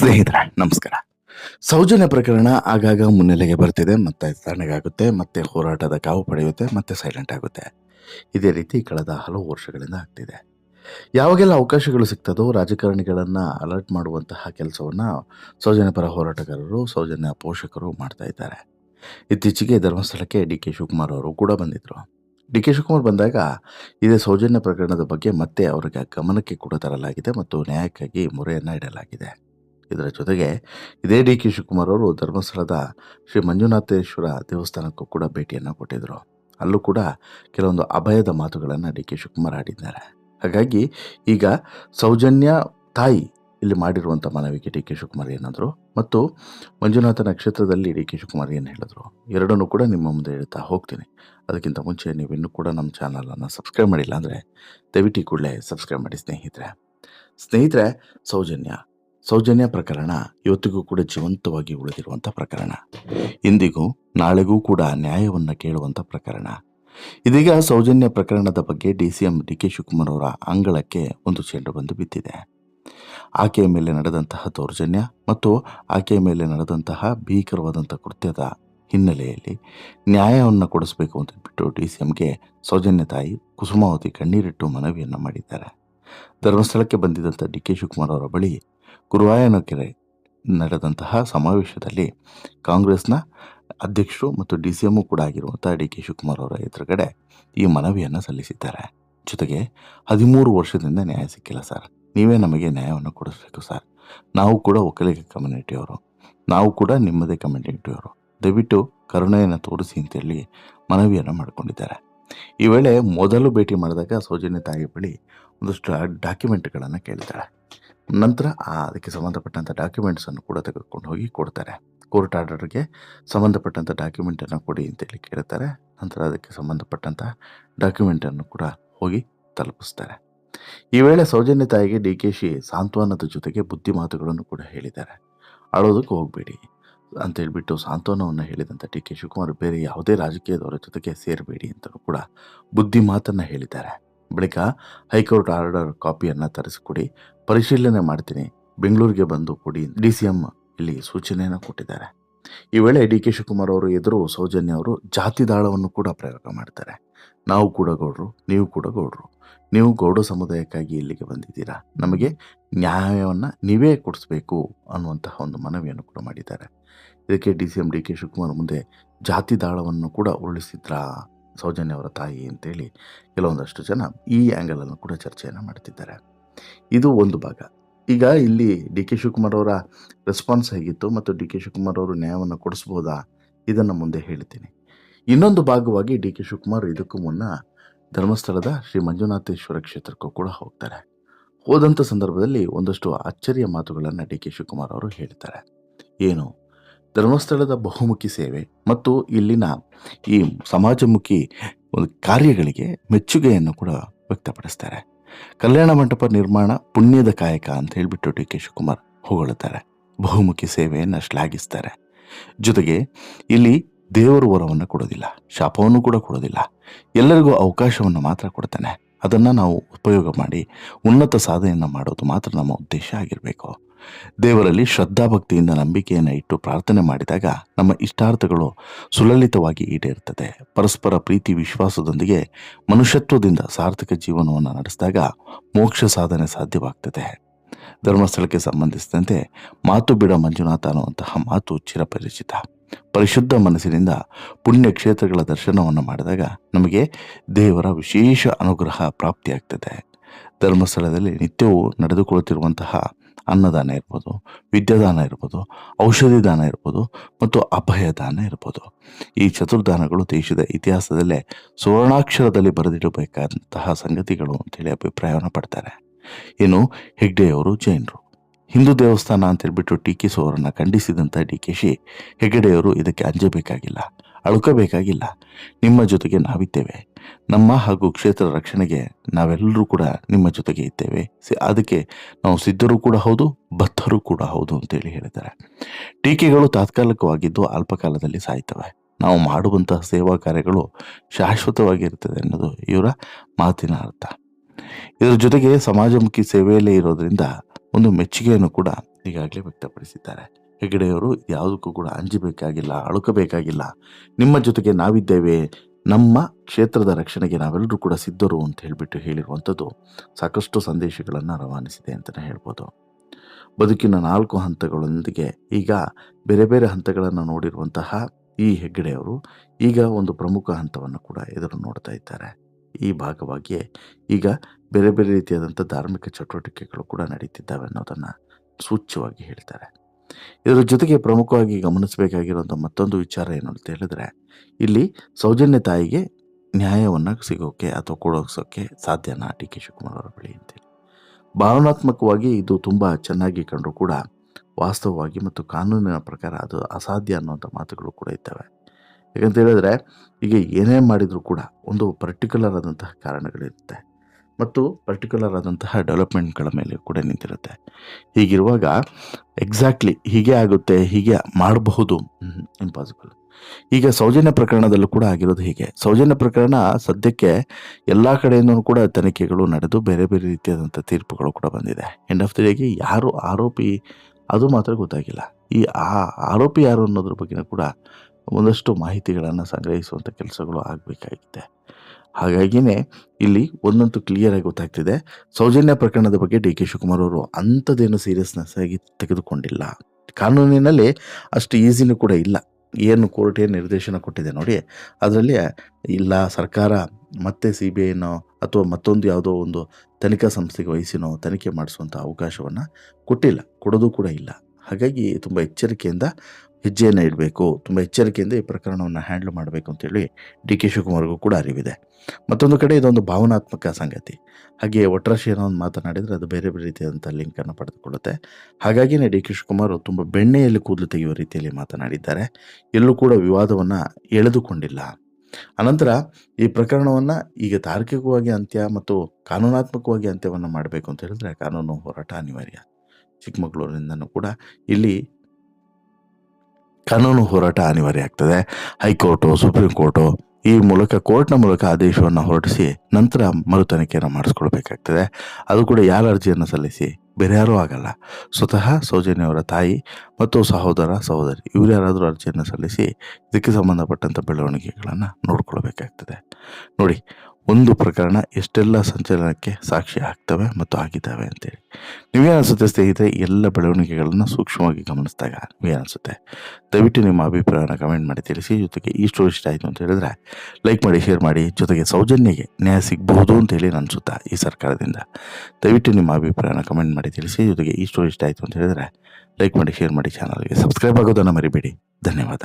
ಸ್ನೇಹಿತರೆ, ನಮಸ್ಕಾರ. ಸೌಜನ್ಯ ಪ್ರಕರಣ ಆಗಾಗ ಮುನ್ನೆಲೆಗೆ ಬರ್ತಿದೆ, ಮತ್ತೆ ತಣ್ಣಗಾಗುತ್ತೆ ಮತ್ತೆ ಹೋರಾಟದ ಕಾವು ಪಡೆಯುತ್ತೆ, ಮತ್ತೆ ಸೈಲೆಂಟ್ ಆಗುತ್ತೆ. ಇದೇ ರೀತಿ ಕಳೆದ ಹಲವು ವರ್ಷಗಳಿಂದ ಆಗ್ತಿದೆ. ಯಾವಾಗೆಲ್ಲ ಅವಕಾಶಗಳು ಸಿಗ್ತದೋ, ರಾಜಕಾರಣಿಗಳನ್ನು ಅಲರ್ಟ್ ಮಾಡುವಂತಹ ಕೆಲಸವನ್ನ ಸೌಜನ್ಯ ಪರ ಹೋರಾಟಗಾರರು, ಸೌಜನ್ಯ ಪೋಷಕರು ಮಾಡ್ತಾ ಇದ್ದಾರೆ. ಇತ್ತೀಚೆಗೆ ಧರ್ಮಸ್ಥಳಕ್ಕೆ ಡಿ ಕೆ ಶಿವಕುಮಾರ್ ಅವರು ಕೂಡ ಬಂದಿದ್ದರು ಡಿ ಕೆ ಶಿವಕುಮಾರ್ ಬಂದಾಗ, ಇದೇ ಸೌಜನ್ಯ ಪ್ರಕರಣದ ಬಗ್ಗೆ ಮತ್ತೆ ಅವರಿಗೆ ಗಮನಕ್ಕೆ ಕೂಡ ತರಲಾಗಿದೆ ಮತ್ತು ನ್ಯಾಯಕ್ಕಾಗಿ ಮೊರೆಯನ್ನು ಇಡಲಾಗಿದೆ. ಇದರ ಜೊತೆಗೆ ಇದೇ ಡಿ ಕೆ ಶಿವಕುಮಾರ್ ಅವರು ಧರ್ಮಸ್ಥಳದ ಶ್ರೀ ಮಂಜುನಾಥೇಶ್ವರ ದೇವಸ್ಥಾನಕ್ಕೂ ಕೂಡ ಭೇಟಿಯನ್ನು ಕೊಟ್ಟಿದ್ದರು ಅಲ್ಲೂ ಕೂಡ ಕೆಲವೊಂದು ಅಭಯದ ಮಾತುಗಳನ್ನು ಡಿ ಕೆ ಶಿವಕುಮಾರ್ ಆಡಿದ್ದಾರೆ ಹಾಗಾಗಿ ಈಗ ಸೌಜನ್ಯ ತಾಯಿ ಇಲ್ಲಿ ಮಾಡಿರುವಂಥ ಮನವಿಗೆ ಡಿ ಕೆ ಶಿವಕುಮಾರ್ ಏನಾದರು ಮತ್ತು ಮಂಜುನಾಥ ನಕ್ಷತ್ರದಲ್ಲಿ ಡಿ ಕೆ ಶಿವಕುಮಾರ್ ಏನು ಹೇಳಿದ್ರು, ಎರಡನ್ನೂ ಕೂಡ ನಿಮ್ಮ ಮುಂದೆ ಹೇಳ್ತಾ ಹೋಗ್ತೀನಿ. ಅದಕ್ಕಿಂತ ಮುಂಚೆ ನೀವು ಇನ್ನೂ ಕೂಡ ನಮ್ಮ ಚಾನಲನ್ನು ಸಬ್ಸ್ಕ್ರೈಬ್ ಮಾಡಿಲ್ಲ ಅಂದರೆ ದಯವಿಟ್ಟು ಕೂಡಲೇ ಸಬ್ಸ್ಕ್ರೈಬ್ ಮಾಡಿ ಸ್ನೇಹಿತರೆ. ಸ್ನೇಹಿತರೆ, ಸೌಜನ್ಯ ಸೌಜನ್ಯ ಪ್ರಕರಣ ಇವತ್ತಿಗೂ ಕೂಡ ಜೀವಂತವಾಗಿ ಉಳಿದಿರುವಂಥ ಪ್ರಕರಣ. ಇಂದಿಗೂ ನಾಳೆಗೂ ಕೂಡ ನ್ಯಾಯವನ್ನು ಕೇಳುವಂಥ ಪ್ರಕರಣ. ಇದೀಗ ಸೌಜನ್ಯ ಪ್ರಕರಣದ ಬಗ್ಗೆ D C M D K Shivakumar ಅವರ ಅಂಗಳಕ್ಕೆ ಒಂದು ಚೆಂಡು ಬಂದು ಬಿದ್ದಿದೆ. ಆಕೆಯ ಮೇಲೆ ನಡೆದಂತಹ ದೌರ್ಜನ್ಯ ಮತ್ತು ಆಕೆಯ ಮೇಲೆ ನಡೆದಂತಹ ಭೀಕರವಾದಂಥ ಕೃತ್ಯದ ಹಿನ್ನೆಲೆಯಲ್ಲಿ ನ್ಯಾಯವನ್ನು ಕೊಡಿಸಬೇಕು ಅಂತ ಬಿಟ್ಟು ಡಿ ಸಿ ಎಂಗೆ ಸೌಜನ್ಯ ತಾಯಿ ಕುಸುಮಾವತಿ ಕಣ್ಣೀರಿಟ್ಟು ಮನವಿಯನ್ನು ಮಾಡಿದ್ದಾರೆ. ಧರ್ಮಸ್ಥಳಕ್ಕೆ ಬಂದಿದ್ದಂಥ ಡಿ ಕೆ ಶಿವಕುಮಾರ್ ಅವರ ಬಳಿ ಗುರುವಾಯನಕೆರೆ ನಡೆದಂತಹ ಸಮಾವೇಶದಲ್ಲಿ ಕಾಂಗ್ರೆಸ್ನ ಅಧ್ಯಕ್ಷರು ಮತ್ತು ಡಿ ಸಿ ಎಮ್ಮು ಕೂಡ ಆಗಿರುವಂಥ ಡಿ ಕೆ ಶಿವಕುಮಾರ್ ಅವರ ಎದುರುಗಡೆ ಈ ಮನವಿಯನ್ನು ಸಲ್ಲಿಸಿದ್ದಾರೆ. ಜೊತೆಗೆ ಹದಿಮೂರು ವರ್ಷದಿಂದ ನ್ಯಾಯ ಸಿಕ್ಕಿಲ್ಲ ಸರ್. ನೀವೇ ನಮಗೆ ನ್ಯಾಯವನ್ನು ಕೊಡಿಸ್ಬೇಕು ಸರ್. ನಾವು ಕೂಡ ಒಕ್ಕಲಿಗ ಕಮ್ಯುನಿಟಿಯವರು. ನಾವು ಕೂಡ ನಿಮ್ಮದೇ ಕಮ್ಯುನಿಟಿಯವರು. ದಯವಿಟ್ಟು ಕರುಣೆಯನ್ನು ತೋರಿಸಿ ಅಂತೇಳಿ ಮನವಿಯನ್ನು ಮಾಡಿಕೊಂಡಿದ್ದಾರೆ. ಈ ವೇಳೆ ಮೊದಲು ಭೇಟಿ ಮಾಡಿದಾಗ ಸೌಜನ್ಯ ತಾಯಿ ಬಳಿ ಒಂದಷ್ಟು ಡಾಕ್ಯುಮೆಂಟ್ಗಳನ್ನು ಕೇಳಿದ್ದಾಳೆ. ನಂತರ ಅದಕ್ಕೆ ಸಂಬಂಧಪಟ್ಟಂಥ ಡಾಕ್ಯುಮೆಂಟ್ಸನ್ನು ಕೂಡ ತೆಗೆದುಕೊಂಡು ಹೋಗಿ ಕೊಡ್ತಾರೆ. ಕೋರ್ಟ್ ಆರ್ಡರ್ಗೆ ಸಂಬಂಧಪಟ್ಟಂಥ ಡಾಕ್ಯುಮೆಂಟನ್ನು ಕೊಡಿ ಅಂತೇಳಿ ಕೇಳ್ತಾರೆ. ನಂತರ ಅದಕ್ಕೆ ಸಂಬಂಧಪಟ್ಟಂಥ ಡಾಕ್ಯುಮೆಂಟನ್ನು ಕೂಡ ಹೋಗಿ ತಲುಪಿಸ್ತಾರೆ. ಈ ವೇಳೆ ಸೌಜನ್ಯ ತಾಯಿಗೆ ಡಿ ಕೆ ಶಿ ಸಾಂತ್ವನದ ಜೊತೆಗೆ ಬುದ್ಧಿ ಮಾತುಗಳನ್ನು ಕೂಡ ಹೇಳಿದ್ದಾರೆ. ಅಳೋದಕ್ಕೆ ಹೋಗಬೇಡಿ ಅಂತ ಹೇಳಿಬಿಟ್ಟು ಸಾಂತ್ವನವನ್ನು ಹೇಳಿದಂಥ ಡಿ ಕೆ ಶಿವಕುಮಾರ್ ಬೇರೆ ಯಾವುದೇ ರಾಜಕೀಯದವರ ಜೊತೆಗೆ ಸೇರಬೇಡಿ ಅಂತಲೂ ಕೂಡ ಬುದ್ಧಿ ಮಾತನ್ನು ಹೇಳಿದ್ದಾರೆ. ಬಳಿಕ ಹೈಕೋರ್ಟ್ ಆರ್ಡರ್ ಕಾಪಿಯನ್ನು ತರಿಸಿಕೊಡಿ, ಪರಿಶೀಲನೆ ಮಾಡ್ತೀನಿ. ಬೆಂಗಳೂರಿಗೆ ಬಂದು ಕೊಡಿ ಡಿ ಸಿ ಎಂ ಇಲ್ಲಿ ಸೂಚನೆಯನ್ನು ಕೊಟ್ಟಿದ್ದಾರೆ. ಈ ವೇಳೆ ಡಿ ಕೆ ಶಿವಕುಮಾರ್ ಅವರು ಎದುರು ಸೌಜನ್ಯ ಅವರು ಜಾತಿ ದಾಳವನ್ನು ಕೂಡ ಪ್ರಯೋಗ ಮಾಡ್ತಾರೆ. ನಾವು ಕೂಡ ಗೌಡ್ರು, ನೀವು ಕೂಡ ಗೌಡ್ರು. ನೀವು ಗೌಡ ಸಮುದಾಯಕ್ಕಾಗಿ ಇಲ್ಲಿಗೆ ಬಂದಿದ್ದೀರಾ. ನಮಗೆ ನ್ಯಾಯವನ್ನು ನೀವೇ ಕೊಡಿಸ್ಬೇಕು ಅನ್ನುವಂತಹ ಒಂದು ಮನವಿಯನ್ನು ಕೂಡ ಮಾಡಿದ್ದಾರೆ. ಇದಕ್ಕೆ D C M, D K Shivakumar ಮುಂದೆ ಜಾತಿ ದಾಳವನ್ನು ಕೂಡ ಉರುಳಿಸಿದ್ರಾ? ಸೌಜನ್ಯ ಅವರ ತಾಯಿ ಅಂತೇಳಿ ಕೆಲವೊಂದಷ್ಟು ಜನ ಈ ಆ್ಯಂಗಲನ್ನು ಕೂಡ ಚರ್ಚೆಯನ್ನು ಮಾಡ್ತಿದ್ದಾರೆ. ಇದು ಒಂದು ಭಾಗ. ಈಗ ಇಲ್ಲಿ ಡಿ ಕೆ ಶಿವಕುಮಾರ್ ಅವರ ರೆಸ್ಪಾನ್ಸ್ ಹೇಗಿತ್ತು ಮತ್ತು ಡಿ ಕೆ ಶಿವಕುಮಾರ್ ಅವರು ನ್ಯಾಯವನ್ನು ಕೊಡಿಸ್ಬೋದಾ? ಇದನ್ನು ಮುಂದೆ ಹೇಳ್ತೀನಿ. ಇನ್ನೊಂದು ಭಾಗವಾಗಿ ಡಿ ಕೆ ಶಿವಕುಮಾರ್ ಇದಕ್ಕೂ ಮುನ್ನ ಧರ್ಮಸ್ಥಳದ ಶ್ರೀ ಮಂಜುನಾಥೇಶ್ವರ ಕ್ಷೇತ್ರಕ್ಕೂ ಕೂಡ ಹೋಗ್ತಾರೆ. ಹೋದಂಥ ಸಂದರ್ಭದಲ್ಲಿ ಒಂದಷ್ಟು ಅಚ್ಚರಿಯ ಮಾತುಗಳನ್ನು ಡಿ ಕೆ ಶಿವಕುಮಾರ್ ಅವರು ಹೇಳ್ತಾರೆ. ಏನು? ಧರ್ಮಸ್ಥಳದ ಬಹುಮುಖಿ ಸೇವೆ ಮತ್ತು ಇಲ್ಲಿನ ಈ ಸಮಾಜಮುಖಿ ಒಂದು ಕಾರ್ಯಗಳಿಗೆ ಮೆಚ್ಚುಗೆಯನ್ನು ಕೂಡ ವ್ಯಕ್ತಪಡಿಸ್ತಾರೆ. ಕಲ್ಯಾಣ ಮಂಟಪ ನಿರ್ಮಾಣ ಪುಣ್ಯದ ಕಾಯಕ ಅಂತ ಹೇಳಿಬಿಟ್ಟು ಡಿ ಕೆ ಶಿವಕುಮಾರ್ ಹೊಗಳುತ್ತಾರೆ ಬಹುಮುಖಿ ಸೇವೆಯನ್ನು ಶ್ಲಾಘಿಸ್ತಾರೆ. ಜೊತೆಗೆ ಇಲ್ಲಿ ದೇವರು ವರವನ್ನು ಕೊಡೋದಿಲ್ಲ, ಶಾಪವನ್ನು ಕೂಡ ಕೊಡೋದಿಲ್ಲ. ಎಲ್ಲರಿಗೂ ಅವಕಾಶವನ್ನು ಮಾತ್ರ ಕೊಡ್ತಾನೆ. ಅದನ್ನು ನಾವು ಉಪಯೋಗ ಮಾಡಿ ಉನ್ನತ ಸಾಧನೆಯನ್ನು ಮಾಡೋದು ಮಾತ್ರ ನಮ್ಮ ಉದ್ದೇಶ ಆಗಿರಬೇಕು. ದೇವರಲ್ಲಿ ಶ್ರದ್ಧಾಭಕ್ತಿಯಿಂದ ನಂಬಿಕೆಯನ್ನು ಇಟ್ಟು ಪ್ರಾರ್ಥನೆ ಮಾಡಿದಾಗ ನಮ್ಮ ಇಷ್ಟಾರ್ಥಗಳು ಸುಲಲಿತವಾಗಿ ಈಡೇರುತ್ತದೆ ಪರಸ್ಪರ ಪ್ರೀತಿ, ವಿಶ್ವಾಸದೊಂದಿಗೆ ಮನುಷ್ಯತ್ವದಿಂದ ಸಾರ್ಥಕ ಜೀವನವನ್ನು ನಡೆಸಿದಾಗ ಮೋಕ್ಷ ಸಾಧನೆ ಸಾಧ್ಯವಾಗ್ತದೆ. ಧರ್ಮಸ್ಥಳಕ್ಕೆ ಸಂಬಂಧಿಸಿದಂತೆ ಮಾತು ಬಿಡ ಮಂಜುನಾಥ ಅನ್ನುವಂತಹ ಮಾತು ಚಿರಪರಿಚಿತ. ಪರಿಶುದ್ಧ ಮನಸ್ಸಿನಿಂದ ಪುಣ್ಯಕ್ಷೇತ್ರಗಳ ದರ್ಶನವನ್ನು ಮಾಡಿದಾಗ ನಮಗೆ ದೇವರ ವಿಶೇಷ ಅನುಗ್ರಹ ಪ್ರಾಪ್ತಿಯಾಗ್ತದೆ. ಧರ್ಮಸ್ಥಳದಲ್ಲಿ ನಿತ್ಯವೂ ನಡೆದುಕೊಳ್ಳುತ್ತಿರುವಂತಹ ಅನ್ನದಾನ ಇರ್ಬೋದು, ವಿದ್ಯಾದಾನ ಇರ್ಬೋದು, ಔಷಧಿ ದಾನ ಇರ್ಬೋದು ಮತ್ತು ಅಭಯ ದಾನ ಇರ್ಬೋದು. ಈ ಚತುರ್ದಾನಗಳು ದೇಶದ ಇತಿಹಾಸದಲ್ಲೇ ಸುವರ್ಣಾಕ್ಷರದಲ್ಲಿ ಬರೆದಿಡಬೇಕಾದಂತಹ ಸಂಗತಿಗಳು ಅಂತೇಳಿ ಅಭಿಪ್ರಾಯವನ್ನು ಪಡ್ತಾರೆ. ಇನ್ನು ಹೆಗ್ಡೆಯವರು ಜೈನರು. ಹಿಂದೂ ದೇವಸ್ಥಾನ ಅಂತ ಹೇಳ್ಬಿಟ್ಟು ಟೀಕಿಸುವವರನ್ನ ಖಂಡಿಸಿದಂಥ ಡಿ ಕೆ ಶಿ ಹೆಗಡೆಯವರು ಇದಕ್ಕೆ ಅಂಜಬೇಕಾಗಿಲ್ಲ, ಅಳುಕಬೇಕಾಗಿಲ್ಲ. ನಿಮ್ಮ ಜೊತೆಗೆ ನಾವಿದ್ದೇವೆ. ನಮ್ಮ ಹಾಗೂ ಕ್ಷೇತ್ರ ರಕ್ಷಣೆಗೆ ನಾವೆಲ್ಲರೂ ಕೂಡ ನಿಮ್ಮ ಜೊತೆಗೆ ಇದ್ದೇವೆ. ಅದಕ್ಕೆ ನಾವು ಸಿದ್ಧರು ಕೂಡ ಹೌದು, ಬದ್ಧರು ಕೂಡ ಹೌದು ಅಂತೇಳಿ ಹೇಳಿದ್ದಾರೆ. ಟೀಕೆಗಳು ತಾತ್ಕಾಲಿಕವಾಗಿದ್ದು ಅಲ್ಪಕಾಲದಲ್ಲಿ ಸಾಯ್ತವೆ. ನಾವು ಮಾಡುವಂತಹ ಸೇವಾ ಕಾರ್ಯಗಳು ಶಾಶ್ವತವಾಗಿರ್ತದೆ ಅನ್ನೋದು ಇವರ ಮಾತಿನ ಅರ್ಥ. ಇದರ ಜೊತೆಗೆ ಸಮಾಜಮುಖಿ ಸೇವೆಯಲ್ಲೇ ಇರೋದ್ರಿಂದ ಒಂದು ಮೆಚ್ಚುಗೆಯನ್ನು ಕೂಡ ಈಗಾಗಲೇ ವ್ಯಕ್ತಪಡಿಸಿದ್ದಾರೆ. ಹೆಗಡೆಯವರು ಯಾವುದಕ್ಕೂ ಕೂಡ ಅಂಜಬೇಕಾಗಿಲ್ಲ, ಅಳುಕಬೇಕಾಗಿಲ್ಲ. ನಿಮ್ಮ ಜೊತೆಗೆ ನಾವಿದ್ದೇವೆ. ನಮ್ಮ ಕ್ಷೇತ್ರದ ರಕ್ಷಣೆಗೆ ನಾವೆಲ್ಲರೂ ಕೂಡ ಸಿದ್ಧರು ಅಂತ ಹೇಳಿಬಿಟ್ಟು ಹೇಳಿರುವಂಥದ್ದು ಸಾಕಷ್ಟು ಸಂದೇಶಗಳನ್ನು ರವಾನಿಸಿದೆ ಅಂತಲೇ ಹೇಳ್ಬೋದು. ಬದುಕಿನ ನಾಲ್ಕು ಹಂತಗಳೊಂದಿಗೆ ಈಗ ಬೇರೆ ಬೇರೆ ಹಂತಗಳನ್ನು ನೋಡಿರುವಂತಹ ಈ ಹೆಗ್ಗಡೆಯವರು ಈಗ ಒಂದು ಪ್ರಮುಖ ಹಂತವನ್ನು ಕೂಡ ಎದುರು ನೋಡ್ತಾ ಇದ್ದಾರೆ. ಈ ಭಾಗವಾಗಿಯೇ ಈಗ ಬೇರೆ ಬೇರೆ ರೀತಿಯಾದಂಥ ಧಾರ್ಮಿಕ ಚಟುವಟಿಕೆಗಳು ಕೂಡ ನಡೀತಿದ್ದಾವೆ ಅನ್ನೋದನ್ನು ಸೂಚ್ಯವಾಗಿ ಹೇಳ್ತಾರೆ. ಇದರ ಜೊತೆಗೆ ಪ್ರಮುಖವಾಗಿ ಗಮನಿಸಬೇಕಾಗಿರುವಂಥ ಮತ್ತೊಂದು ವಿಚಾರ ಏನು ಅಂತ ಹೇಳಿದ್ರೆ, ಇಲ್ಲಿ ಸೌಜನ್ಯ ತಾಯಿಗೆ ನ್ಯಾಯವನ್ನು ಸಿಗೋಕ್ಕೆ ಅಥವಾ ಕೊಡೋಸೋಕೆ ಸಾಧ್ಯನಾ ಡಿ ಕೆ ಶಿವಕುಮಾರ್ ಅವರ ಬಳಿ ಅಂತೇಳಿ ಭಾವನಾತ್ಮಕವಾಗಿ ಇದು ತುಂಬ ಚೆನ್ನಾಗಿ ಕಂಡರೂ ಕೂಡ ವಾಸ್ತವವಾಗಿ ಮತ್ತು ಕಾನೂನಿನ ಪ್ರಕಾರ ಅದು ಅಸಾಧ್ಯ ಅನ್ನುವಂಥ ಮಾತುಗಳು ಕೂಡ ಇದ್ದಾವೆ. ಯಾಕಂತ ಹೇಳಿದ್ರೆ ಈಗ ಏನೇ ಮಾಡಿದರೂ ಕೂಡ ಒಂದು ಪರ್ಟಿಕ್ಯುಲರ್ ಆದಂತಹ ಕಾರಣಗಳಿರುತ್ತೆ. ಮತ್ತು ಪರ್ಟಿಕ್ಯುಲರ್ ಆದಂತಹ ಡೆವಲಪ್ಮೆಂಟ್ಗಳ ಮೇಲೆ ಕೂಡ ನಿಂತಿರುತ್ತೆ. ಹೀಗಿರುವಾಗ ಎಕ್ಸಾಕ್ಟ್ಲಿ ಹೀಗೆ ಆಗುತ್ತೆ, ಹೀಗೆ ಮಾಡಬಹುದು. ಇಂಪಾಸಿಬಲ್ ಈಗ ಸೌಜನ್ಯ ಪ್ರಕರಣದಲ್ಲೂ ಕೂಡ ಆಗಿರೋದು ಹೀಗೆ. ಸೌಜನ್ಯ ಪ್ರಕರಣ ಸದ್ಯಕ್ಕೆ ಎಲ್ಲ ಕಡೆಯಿಂದ ಕೂಡ ತನಿಖೆಗಳು ನಡೆದು ಬೇರೆ ಬೇರೆ ರೀತಿಯಾದಂಥ ತೀರ್ಪುಗಳು ಕೂಡ ಬಂದಿದೆ. ಎಂಡ್ ಆಫ್ ದಿ ಡೇಗೆ ಯಾರು ಆರೋಪಿ, ಅದು ಮಾತ್ರ ಗೊತ್ತಾಗಿಲ್ಲ. ಈ ಆ ಆರೋಪಿ ಯಾರು ಅನ್ನೋದ್ರ ಬಗ್ಗೆ ಕೂಡ ಒಂದಷ್ಟು ಮಾಹಿತಿಗಳನ್ನು ಸಂಗ್ರಹಿಸುವಂಥ ಕೆಲಸಗಳು ಆಗಬೇಕಾಗಿದೆ. ಹಾಗಾಗಿಯೇ ಇಲ್ಲಿ ಒಂದಂತೂ ಕ್ಲಿಯರಾಗಿ ಗೊತ್ತಾಗ್ತಿದೆ. ಸೌಜನ್ಯ ಪ್ರಕರಣದ ಬಗ್ಗೆ ಡಿ ಕೆ ಶಿವಕುಮಾರ್ ಅವರು ಅಂಥದ್ದೇನು ಸೀರಿಯಸ್ನೆಸ್ ಆಗಿ ತೆಗೆದುಕೊಂಡಿಲ್ಲ. ಕಾನೂನಿನಲ್ಲಿ ಅಷ್ಟು ಈಸಿನೂ ಕೂಡ ಇಲ್ಲ. ಏನು ಕೋರ್ಟ್ ಏನು ನಿರ್ದೇಶನ ಕೊಟ್ಟಿದೆ ನೋಡಿ, ಅದರಲ್ಲಿ ಇಲ್ಲ ಸರ್ಕಾರ ಮತ್ತೆ ಸಿ ಬಿ ಐನೋ ಅಥವಾ ಮತ್ತೊಂದು ಯಾವುದೋ ಒಂದು ತನಿಖಾ ಸಂಸ್ಥೆಗೆ ವಹಿಸಿನೋ ತನಿಖೆ ಮಾಡಿಸುವಂಥ ಅವಕಾಶವನ್ನು ಕೊಟ್ಟಿಲ್ಲ, ಕೊಡೋದು ಕೂಡ ಇಲ್ಲ. ಹಾಗಾಗಿ ತುಂಬ ಎಚ್ಚರಿಕೆಯಿಂದ ಹೆಜ್ಜೆಯನ್ನು ಇಡಬೇಕು, ತುಂಬ ಎಚ್ಚರಿಕೆಯಿಂದ ಈ ಪ್ರಕರಣವನ್ನು ಹ್ಯಾಂಡಲ್ ಮಾಡಬೇಕು ಅಂತೇಳಿ ಡಿ ಕೆ ಶಿವಕುಮಾರ್ಗೂ ಕೂಡ ಅರಿವಿದೆ. ಮತ್ತೊಂದು ಕಡೆ ಇದೊಂದು ಭಾವನಾತ್ಮಕ ಸಂಗತಿ. ಹಾಗೆ ಒಟ್ರಾಶಿ ಏನೋ ಒಂದು ಮಾತನಾಡಿದರೆ ಅದು ಬೇರೆ ಬೇರೆ ರೀತಿಯಾದಂಥ ಲಿಂಕನ್ನು ಪಡೆದುಕೊಳ್ಳುತ್ತೆ. ಹಾಗಾಗಿನೇ ಡಿ ಕೆ ಶಿವಕುಮಾರ್ ತುಂಬ ಬೆಣ್ಣೆಯಲ್ಲಿ ಕೂದಲು ತೆಗೆಯುವ ರೀತಿಯಲ್ಲಿ ಮಾತನಾಡಿದ್ದಾರೆ. ಎಲ್ಲೂ ಕೂಡ ವಿವಾದವನ್ನು ಎಳೆದುಕೊಂಡಿಲ್ಲ. ಅನಂತರ ಈ ಪ್ರಕರಣವನ್ನು ಈಗ ತಾರ್ಕಿಕವಾಗಿ ಅಂತ್ಯ ಮತ್ತು ಕಾನೂನಾತ್ಮಕವಾಗಿ ಅಂತ್ಯವನ್ನು ಮಾಡಬೇಕು ಅಂತ ಹೇಳಿದ್ರೆ ಕಾನೂನು ಹೋರಾಟ ಅನಿವಾರ್ಯ. ಚಿಕ್ಕಮಗಳೂರಿನಿಂದನೂ ಕೂಡ ಇಲ್ಲಿ ಕಾನೂನು ಹೋರಾಟ ಅನಿವಾರ್ಯ ಆಗ್ತದೆ. ಹೈಕೋರ್ಟು, ಸುಪ್ರೀಂ ಕೋರ್ಟು ಈ ಮೂಲಕ ಕೋರ್ಟ್ನ ಮೂಲಕ ಆದೇಶವನ್ನು ಹೊರಡಿಸಿ ನಂತರ ಮರು ತನಿಖೆಯನ್ನು ಮಾಡಿಸ್ಕೊಳ್ಬೇಕಾಗ್ತದೆ. ಅದು ಕೂಡ ಯಾರ ಅರ್ಜಿಯನ್ನು ಸಲ್ಲಿಸಿ? ಬೇರೆ ಯಾರೂ ಆಗಲ್ಲ. ಸ್ವತಃ ಸೌಜನ್ಯವರ ತಾಯಿ ಮತ್ತು ಸಹೋದರ, ಸಹೋದರಿ ಇವರು ಯಾರಾದರೂ ಅರ್ಜಿಯನ್ನು ಸಲ್ಲಿಸಿ ಇದಕ್ಕೆ ಸಂಬಂಧಪಟ್ಟಂಥ ಬೆಳವಣಿಗೆಗಳನ್ನು ನೋಡ್ಕೊಳ್ಬೇಕಾಗ್ತದೆ. ನೋಡಿ ಒಂದು ಪ್ರಕರಣ ಎಷ್ಟೆಲ್ಲ ಸಂಚಲನಕ್ಕೆ ಸಾಕ್ಷಿ ಆಗ್ತವೆ ಮತ್ತು ಆಗಿದ್ದಾವೆ ಅಂತೇಳಿ. ನೀವೇ ಅನಿಸುತ್ತೆ ಸ್ನೇಹಿತರೆ ಎಲ್ಲ ಬೆಳವಣಿಗೆಗಳನ್ನು ಸೂಕ್ಷ್ಮವಾಗಿ ಗಮನಿಸಿದಾಗ ನೀವೇ ಅನಿಸುತ್ತೆ. ದಯವಿಟ್ಟು ನಿಮ್ಮ ಅಭಿಪ್ರಾಯನ ಕಮೆಂಟ್ ಮಾಡಿ ತಿಳಿಸಿ, ಜೊತೆಗೆ ಈ ಸ್ಟೋರಿ ಇಷ್ಟ ಆಯಿತು ಅಂತ ಹೇಳಿದ್ರೆ ಲೈಕ್ ಮಾಡಿ ಶೇರ್ ಮಾಡಿ, ಜೊತೆಗೆ ಸೌಜನ್ಯಗೆ ನ್ಯಾಯ ಸಿಗಬಹುದು ಅಂತೇಳಿ ಅನಿಸುತ್ತಾ ಈ ಸರ್ಕಾರದಿಂದ. ದಯವಿಟ್ಟು ನಿಮ್ಮ ಅಭಿಪ್ರಾಯನ ಕಮೆಂಟ್ ಮಾಡಿ ತಿಳಿಸಿ, ಜೊತೆಗೆ ಈ ಸ್ಟೋರಿ ಇಷ್ಟ ಆಯಿತು ಅಂತ ಹೇಳಿದ್ರೆ ಲೈಕ್ ಮಾಡಿ ಶೇರ್ ಮಾಡಿ ಚಾನಲ್ಗೆ ಸಬ್ಸ್ಕ್ರೈಬ್ ಆಗೋದನ್ನು ಮರಿಬೇಡಿ. ಧನ್ಯವಾದ.